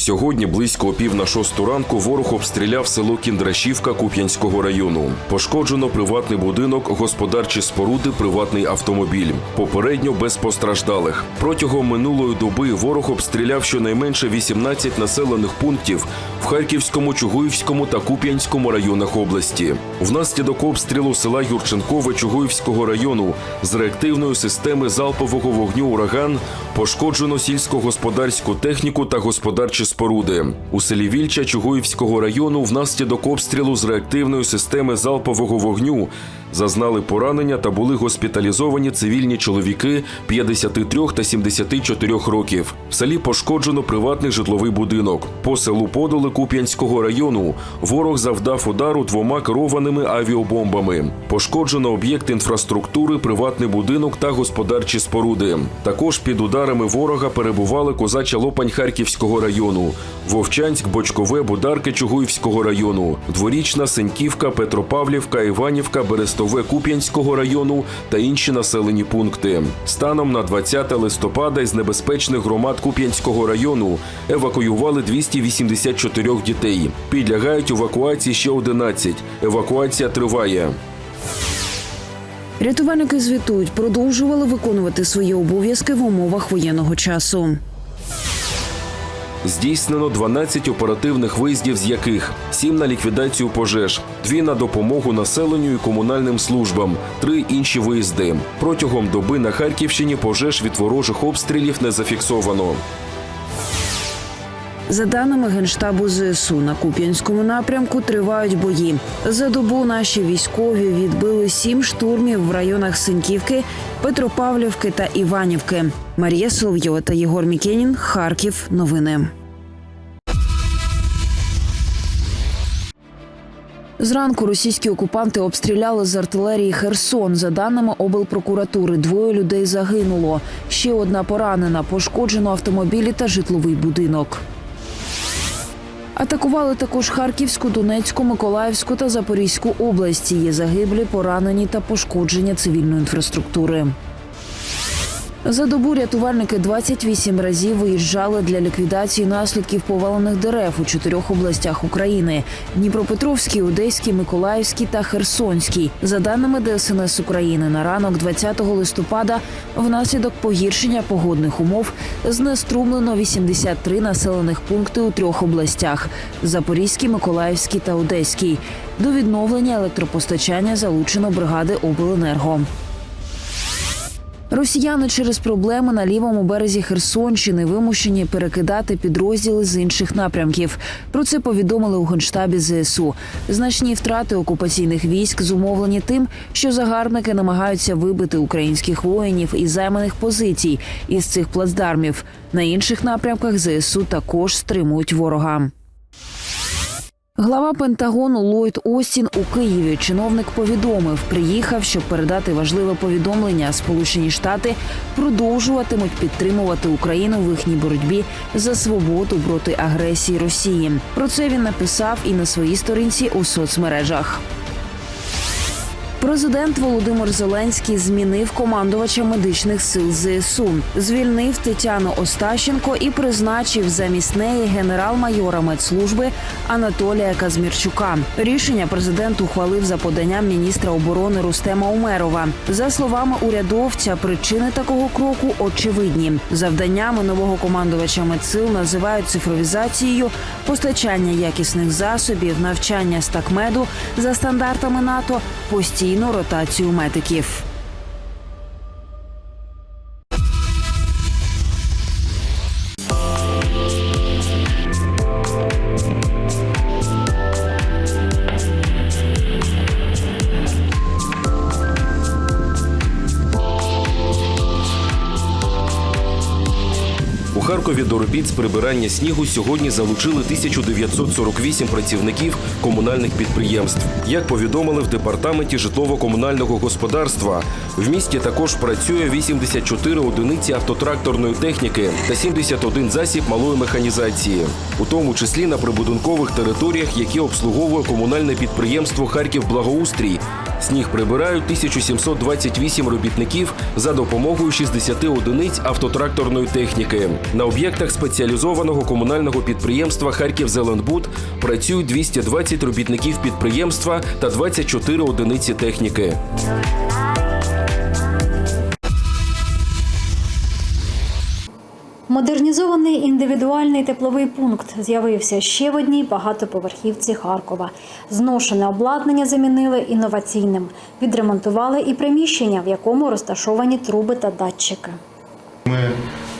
Сьогодні близько пів на шосту ранку ворог обстріляв село Кіндрашівка Куп'янського району. Пошкоджено приватний будинок, господарчі споруди, приватний автомобіль. Попередньо без постраждалих. Протягом минулої доби ворог обстріляв щонайменше 18 населених пунктів в Харківському, Чугуївському та Куп'янському районах області. Внаслідок обстрілу села Юрченкове Чугуївського району з реактивної системи залпового вогню ураган пошкоджено сільськогосподарську техніку та господарчі споруди. У селі Вільча Чугуївського району внаслідок обстрілу з реактивної системи залпового вогню зазнали поранення та були госпіталізовані цивільні чоловіки 53 та 74 років. В селі пошкоджено приватний житловий будинок. По селу Подоли Куп'янського району ворог завдав удару двома керованими авіабомбами. Пошкоджено об'єкт інфраструктури, приватний будинок та господарчі споруди. Також під ударами ворога перебували козача Лопань Харківського району, Вовчанськ, Бочкове, Бударки Чугуївського району, Дворічна, Сеньківка, Петропавлівка, Іванівка, Берестове Куп'янського району та інші населені пункти. Станом на 20 листопада із небезпечних громад Куп'янського району евакуювали 284 дітей. Підлягають евакуації ще 11. Евакуація триває. Рятувальники звітують, продовжували виконувати свої обов'язки в умовах воєнного часу. Здійснено 12 оперативних виїздів, з яких 7 на ліквідацію пожеж, 2 на допомогу населенню і комунальним службам, 3 інші виїзди. Протягом доби на Харківщині пожеж від ворожих обстрілів не зафіксовано. За даними генштабу ЗСУ, на Куп'янському напрямку тривають бої. За добу наші військові відбили сім штурмів в районах Синьківки, Петропавлівки та Іванівки. Марія Соловйова та Єгор Мікенін. Харків. Новини. Зранку російські окупанти обстріляли з артилерії Херсон. За даними облпрокуратури, двоє людей загинуло. Ще одна поранена, пошкоджено автомобілі та житловий будинок. Атакували також Харківську, Донецьку, Миколаївську та Запорізьку області. Є загиблі, поранені та пошкодження цивільної інфраструктури. За добу рятувальники 28 разів виїжджали для ліквідації наслідків повалених дерев у чотирьох областях України: Дніпропетровській, Одеській, Миколаївській та Херсонській. За даними ДСНС України, на ранок 20 листопада внаслідок погіршення погодних умов знеструмлено 83 населених пункти у трьох областях: Запорізькій, Миколаївській та Одеській. До відновлення електропостачання залучено бригади обленерго. Росіяни через проблеми на лівому березі Херсонщини вимушені перекидати підрозділи з інших напрямків. Про це повідомили у генштабі ЗСУ. Значні втрати окупаційних військ зумовлені тим, що загарбники намагаються вибити українських воїнів із займаних позицій із цих плацдармів. На інших напрямках ЗСУ також стримують ворога. Глава Пентагону Ллойд Остін у Києві чиновник повідомив, приїхав, щоб передати важливе повідомлення. Сполучені Штати продовжуватимуть підтримувати Україну в їхній боротьбі за свободу проти агресії Росії. Про це він написав і на своїй сторінці у соцмережах. Президент Володимир Зеленський змінив командувача медичних сил ЗСУ, звільнив Тетяну Остащенко і призначив замість неї генерал-майора медслужби Анатолія Казмірчука. Рішення президент ухвалив за поданням міністра оборони Рустема Умерова. За словами урядовця, причини такого кроку очевидні. Завданнями нового командувача медсил називають цифровізацією, постачання якісних засобів, навчання стакмеду за стандартами НАТО, постійну ротацію медиків. Харкові до робіт з прибирання снігу сьогодні залучили 1948 працівників комунальних підприємств. Як повідомили в департаменті житлово-комунального господарства, в місті також працює 84 одиниці автотракторної техніки та 71 засіб малої механізації, у тому числі на прибудинкових територіях, які обслуговує комунальне підприємство Харків Благоустрій. Сніг прибирають 1728 робітників за допомогою 60 одиниць автотракторної техніки. На об'єктах спеціалізованого комунального підприємства Харків Зеландбуд працюють 220 робітників підприємства та 24 одиниці техніки. Модернізований індивідуальний тепловий пункт з'явився ще в одній багатоповерхівці Харкова. Зношене обладнання замінили інноваційним. Відремонтували і приміщення, в якому розташовані труби та датчики. Ми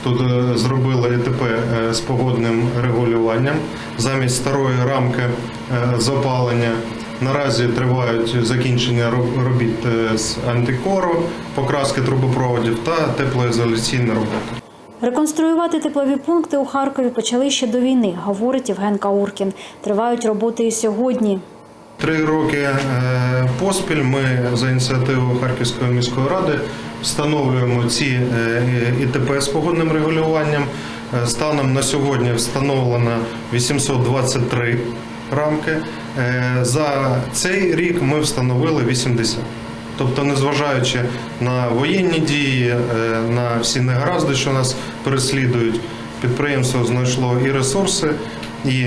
тут е, зробили ЕТП е, з погодним регулюванням замість старої рамки е, з опалення. Наразі тривають закінчення робіт з антикору, покраски трубопроводів та теплоізоляційні роботи. Реконструювати теплові пункти у Харкові почали ще до війни, говорить Євген Кауркін. Тривають роботи і сьогодні. Три роки е, поспіль ми за ініціативою Харківської міської ради встановлюємо ці е, ІТП з погодним регулюванням. Е, Станом на сьогодні встановлено 823 рамки. За цей рік ми встановили 80. Тобто, незважаючи на воєнні дії, е, на всі негаразди, що нас переслідують, підприємство знайшло і ресурси, і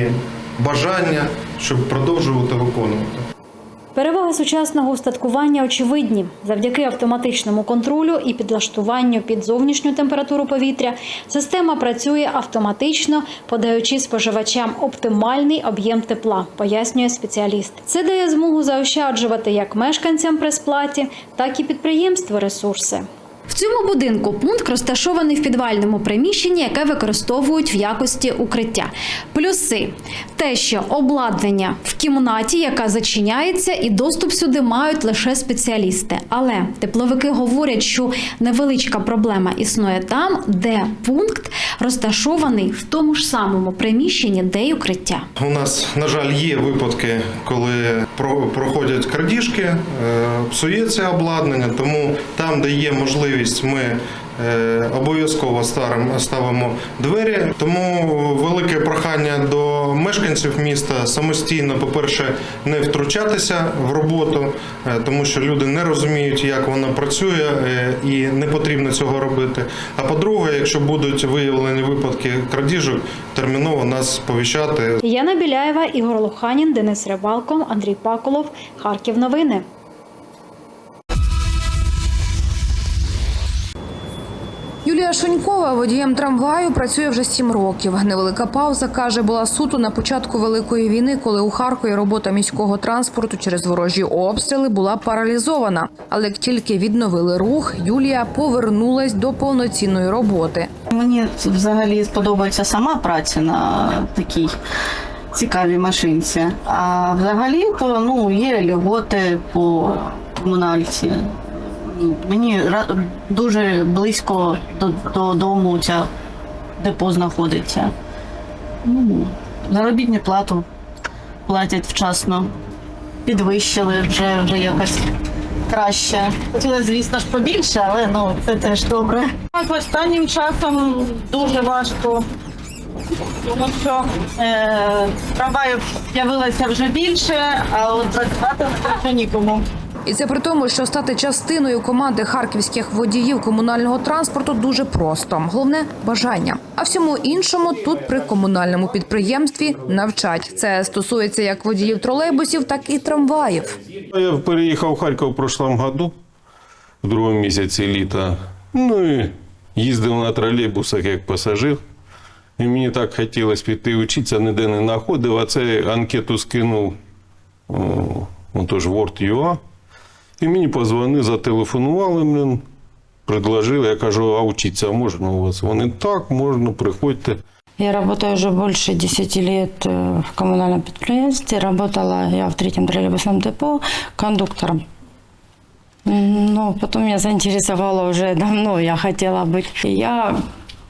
бажання, щоб продовжувати виконувати. Переваги сучасного устаткування очевидні. Завдяки автоматичному контролю і підлаштуванню під зовнішню температуру повітря система працює автоматично, подаючи споживачам оптимальний об'єм тепла, пояснює спеціаліст. Це дає змогу заощаджувати як мешканцям при сплаті, так і підприємству ресурси. В цьому будинку пункт розташований в підвальному приміщенні, яке використовують в якості укриття. Плюси те, що обладнання в кімнаті, яка зачиняється, і доступ сюди мають лише спеціалісти. Але тепловики говорять, що невеличка проблема існує там, де пункт розташований в тому ж самому приміщенні, де й укриття. У нас, на жаль, є випадки, коли про- проходять крадіжки, е, псується обладнання, тому там, де є можливість, ми е, обов'язково ставимо двері. Тому велике прохання до мешканців міста самостійно, по-перше, не втручатися в роботу, е, тому що люди не розуміють, як вона працює, е, і не потрібно цього робити. А по-друге, якщо будуть виявлені випадки крадіжок, терміново нас повіщати Яна Біляєва, Ігор Луханін, Денис Рибалко, Андрій Паколов. Харків новини. Юлія Шонькова водієм трамваю працює вже сім років. Невелика пауза каже, була суто на початку великої війни, коли у Харкові робота міського транспорту через ворожі обстріли була паралізована. Але як тільки відновили рух, Юлія повернулась до повноцінної роботи. Мені взагалі сподобається сама праця на такій цікавій машинці. А взагалі то ну, є льготи по комунальці. Мені дуже близько до, до ця депо знаходиться. Ну, заробітну плату платять вчасно. Підвищили вже, вже якось краще. Хотіла, звісно ж, побільше, але ну це теж добре. Так, останнім часом дуже важко, тому що е, трамваїв з'явилося вже більше, а працювати вже нікому. І це при тому, що стати частиною команди харківських водіїв комунального транспорту дуже просто. Головне бажання. А всьому іншому тут при комунальному підприємстві навчать. Це стосується як водіїв тролейбусів, так і трамваїв. Я переїхав в Харків в прошлом году, в другому місяці літа. Ну і їздив на тролейбусах як пасажир. І мені так хотілося піти вчитися, ніде не знаходив, а це анкету скинув отож Word.ua. І мені позвонили, зателефонували, блин, предложили. Я кажу, а вчитися можна у вас? Вони так, можна, приходьте. Я работаю уже больше 10 лет э, в коммунальном предприятии. Работала я в третьем троллейбусном депо кондуктором. М, Но потом меня заинтересовало уже давно, я хотела быть. И я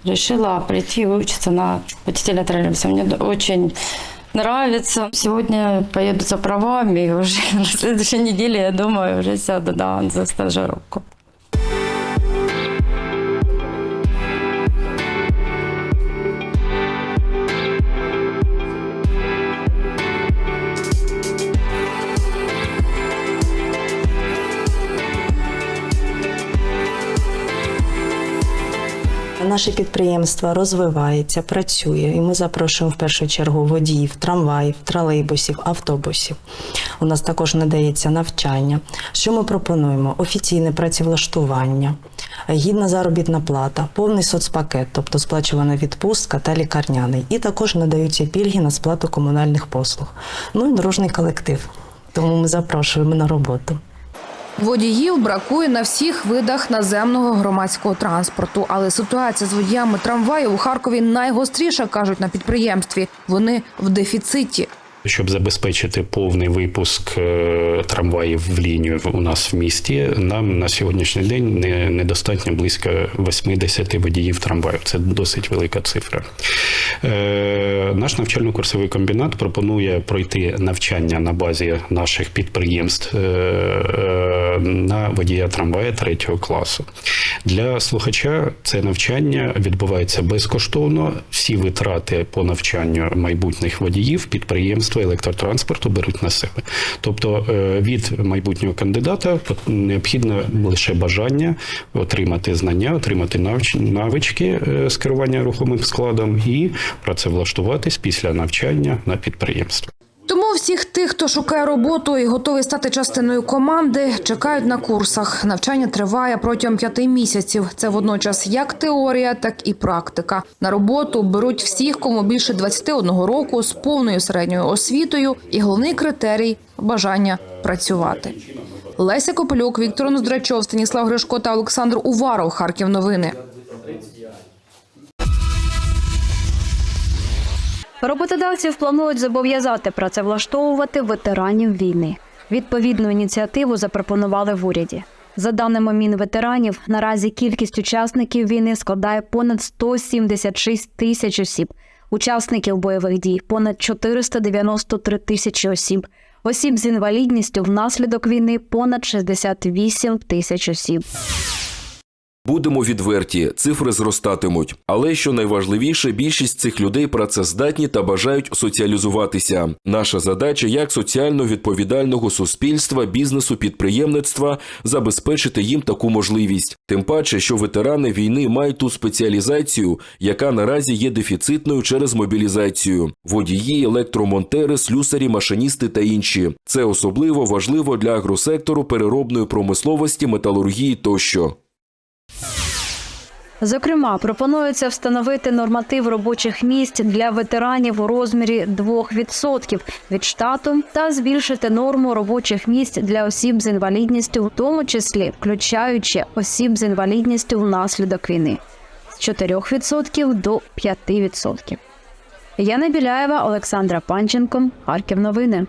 решила прийти выучиться на водителя троллейбуса. Мне д- очень нравится. Сегодня поеду за правами, уже на следующей неделе, я думаю, уже сяду да, за стажировку. Наше підприємство розвивається, працює, і ми запрошуємо в першу чергу водіїв, трамваїв, тролейбусів, автобусів. У нас також надається навчання. Що ми пропонуємо? Офіційне працевлаштування, гідна заробітна плата, повний соцпакет, тобто сплачувана відпустка та лікарняний. І також надаються пільги на сплату комунальних послуг. Ну і дорожній колектив. Тому ми запрошуємо на роботу. Водіїв бракує на всіх видах наземного громадського транспорту, але ситуація з водіями трамваю у Харкові найгостріша, кажуть на підприємстві. Вони в дефіциті. Щоб забезпечити повний випуск е, трамваїв в лінію у нас в місті, нам на сьогоднішній день не, недостатньо близько 80 водіїв трамваїв. Це досить велика цифра. Е, наш навчально-курсовий комбінат пропонує пройти навчання на базі наших підприємств е, на водія трамвая третього класу. Для слухача це навчання відбувається безкоштовно. Всі витрати по навчанню майбутніх водіїв підприємства електротранспорту беруть на себе. Тобто е, від майбутнього кандидата необхідно лише бажання отримати знання, отримати навички е, з керування рухомим складом і працевлаштуватись після навчання на підприємство. Тому всіх тих, хто шукає роботу і готовий стати частиною команди, чекають на курсах. Навчання триває протягом п'яти місяців. Це водночас як теорія, так і практика. На роботу беруть всіх, кому більше 21 року з повною середньою освітою, і головний критерій бажання працювати. Леся Копилюк, Віктор Ноздрачов, Станіслав Гришко та Олександр Уваров. Харків новини. Роботодавців планують зобов'язати працевлаштовувати ветеранів війни. Відповідну ініціативу запропонували в уряді. За даними Мінветеранів, наразі кількість учасників війни складає понад 176 тисяч осіб, учасників бойових дій понад 493 тисячі осіб, осіб з інвалідністю внаслідок війни понад 68 тисяч осіб. Будемо відверті, цифри зростатимуть. Але що найважливіше, більшість цих людей працездатні та бажають соціалізуватися. Наша задача як соціально відповідального суспільства, бізнесу, підприємництва забезпечити їм таку можливість. Тим паче, що ветерани війни мають ту спеціалізацію, яка наразі є дефіцитною через мобілізацію: водії, електромонтери, слюсарі, машиністи та інші. Це особливо важливо для агросектору переробної промисловості, металургії тощо. Зокрема, пропонується встановити норматив робочих місць для ветеранів у розмірі 2% від штату та збільшити норму робочих місць для осіб з інвалідністю, в тому числі включаючи осіб з інвалідністю внаслідок війни з 4% до 5%. Яна Біляєва, Олександра Панченко, Харків. Новини.